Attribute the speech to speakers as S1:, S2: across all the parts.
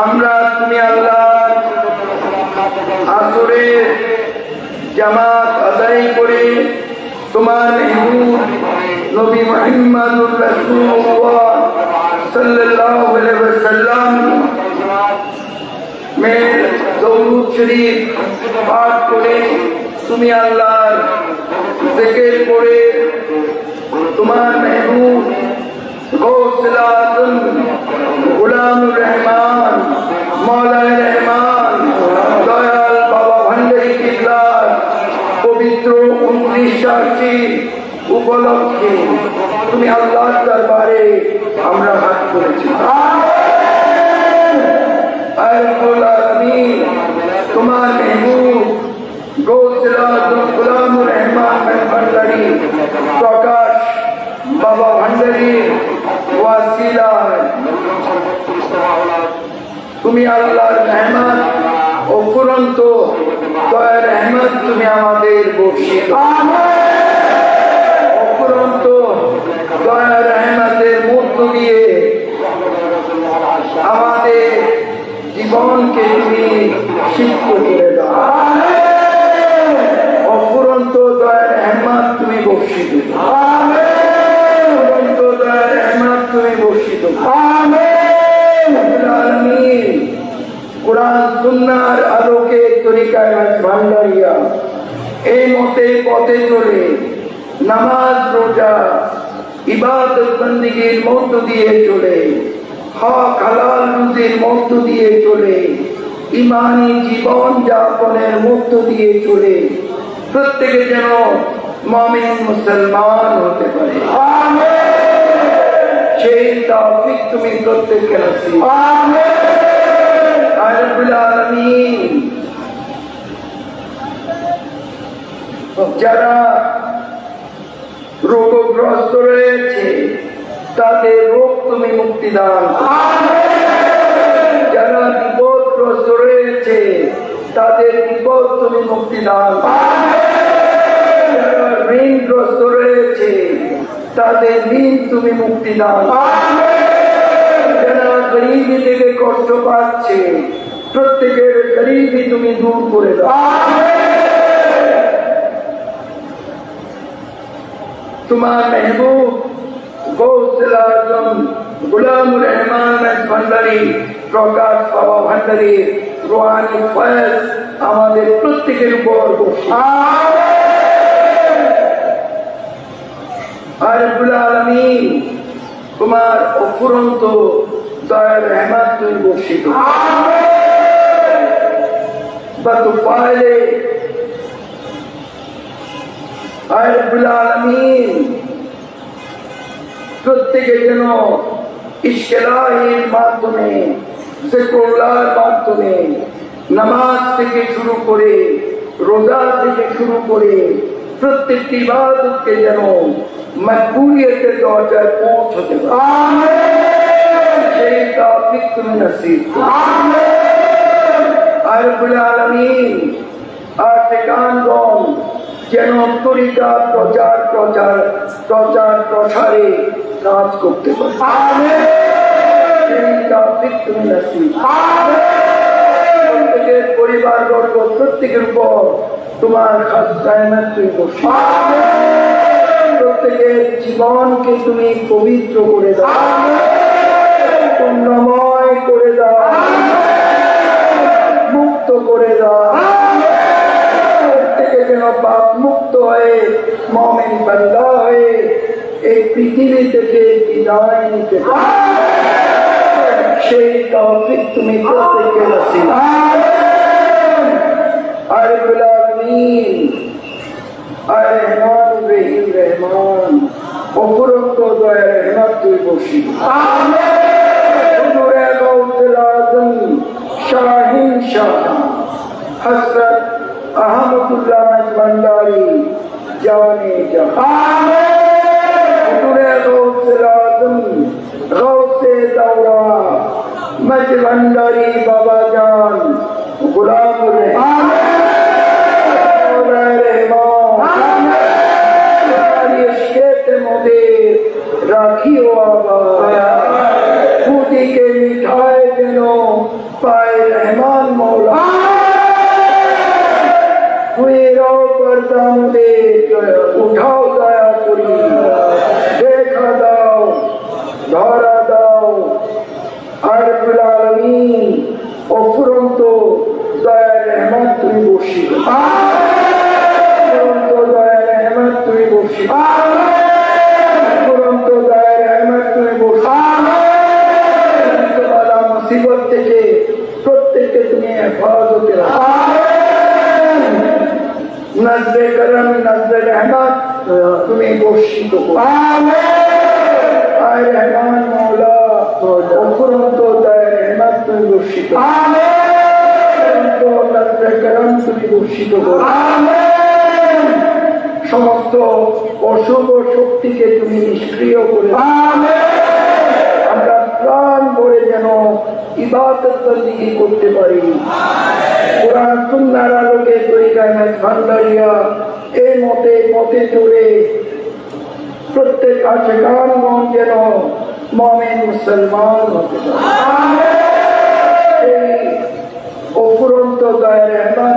S1: আমরা তুমি আল্লাহ আসরের জামাত আদায় করে তোমার মেহবুব নবী মুহাম্মদুর রাসূলুল্লাহ সাল্লাল্লাহু আলাইহি ওয়াসাল্লাম में দরুদ শরীফ পাঠ করে তুমি আল্লাহর জিকির করে তোমার মেহবুব গৌসুল আজম গুলামুর রহমান দয়াল বাবা ভান্ডারী কিল্লার পবিত্র উনত্রিশ উপলক্ষে তুমি আল্লাহর দরবারে আমরা হাত করেছি তোমার মেহবুব গুলামুর রহমান ভান্ডারী প্রকাশ বাবা ভান্ডারী ওয়াসিলা তুমি আল্লাহর রহমত ও ফুরন্ত দয়ার রহমান তুমি আমাদের বর্ষিত। অফুরন্ত দয়ার রহমতের মধ্য দিয়ে আমাদের জীবনকে তুমি সিদ্ধ করে দাও অফুরন্ত দয়ার রহমত তুমি বর্ষিত অফুরন্ত দয়ার রহমত তুমি বর্ষিত রব্বুল আলামিন কোরআন সুন্নাহর আলোকে তরিকায় ভান্ডারিয়া এই মতে পথে চলে নামাজ রোজা ইবাদত বন্দিগির মধ্য দিয়ে চলে। হক হালাল রুজির মধ্য দিয়ে চলে। ইমানি জীবন যাপনের মধ্য দিয়ে চলে। প্রত্যেকে যেন মমিন মুসলমান হতে পারে। সেই তৌফিক তুমি প্রত্যেককে আলামিন। যারা রোগগ্রস্ত রয়েছে তাদের রোগ তুমি মুক্তি দান। যারা বিপদগ্রস্ত রয়েছে তাদের বিপদ তুমি মুক্তি দান। যারা ঋণগ্রস্ত রয়েছে তাদের ঋণ তুমি মুক্তি দান। যারা গরিবি থেকে কষ্ট পাচ্ছে প্রত্যেকের গরিবি তুমি দূর করে দাও তোমার মেহবুব গৌসুল আজম গুলামুর রহমান ভান্ডারী আমাদের প্রত্যেকের উপর আলমিন, তোমার অফুরন্ত দয়ার রহমত তুমি বর্ষিত বা তো পাইলে আলমিন প্রত্যেকে যেন ইশকেলাহির মাধ্যমে জিক্রুল্লাহর মাধ্যমে নামাজ থেকে শুরু করে রোজা থেকে শুরু করে প্রত্যেকটি ইবাদতকে যেন মজবুরিয়তের দরজায় পৌঁছতে পারে। সেই তাফিক তুমি নসিব আর রব্বুল আলামিন আর ঠিকানগণ যেন তরিকা প্রচার প্রচার প্রচার প্রসারে কাজ করতে পারে। তুমি নসিব করো। প্রত্যেকের পরিবারবর্গ প্রত্যেকের উপর তোমার প্রত্যেকের জীবনকে তুমি পবিত্র করে দাও। পুণ্যময় করে দাও। মুক্ত করে পৃথিবী থেকে বিদায় নিতে পারো। সেই তহবিল তুমি প্রত্যেকে নসিব আর গুলামীন আর রহমান রহিম, রহমান। অপুরন্ত আহমদুল্লাহ মজমন্দারি জানে জাহান मैं भंडारी बाबा जान गुलाम रहमान সমস্ত অশুভ শক্তিকে তুমি নিষ্ক্রিয় করে আমরা প্রাণ ভরে যেন ইবাদত বন্দিগি করতে পারি। কোরআন সুন্নার আলোকে তরিকায় ভান্ডারিয়া এই মতে মতে চলে প্রত্যেক আছে গানগণ যেন মমেন মুসলমান হতে পারে। অফুরন্ত দয়ের রহমত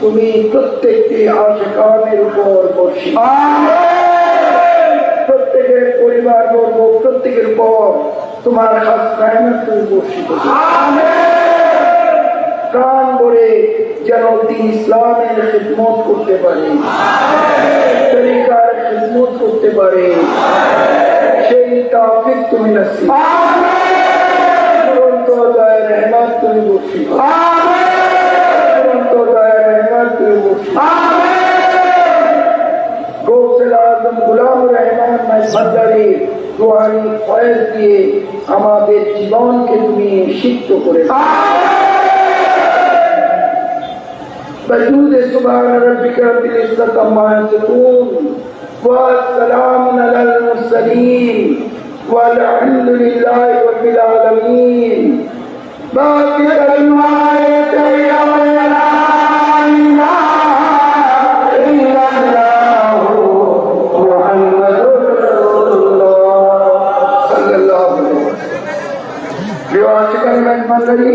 S1: তুমি প্রত্যেকটি আশেকানের উপর বর্ষি প্রত্যেকের পরিবার বর্গ প্রত্যেকের উপর তোমার হাত তুমি করো। প্রাণ ভরে যেন দিন ইসলামের খিদমত করতে পারে। তরিকার খিদমত করতে পারে। সেই তাফিক তুমি রহমত তুমি বর্ষিত তুরন্ত দয়া রহমত তুমি বর্ষিত গৌসেল আজম গুলাম রহমান ভান্ডারি দোয়ারি ফয়েজ দিয়ে আমাদের জীবনকে তুমি সিদ্ধ করে দাও। بجود سبحان ربك رب العزة عما يصفون والسلام على المرسلين والحمد لله رب العالمين باقي كلمات يا করি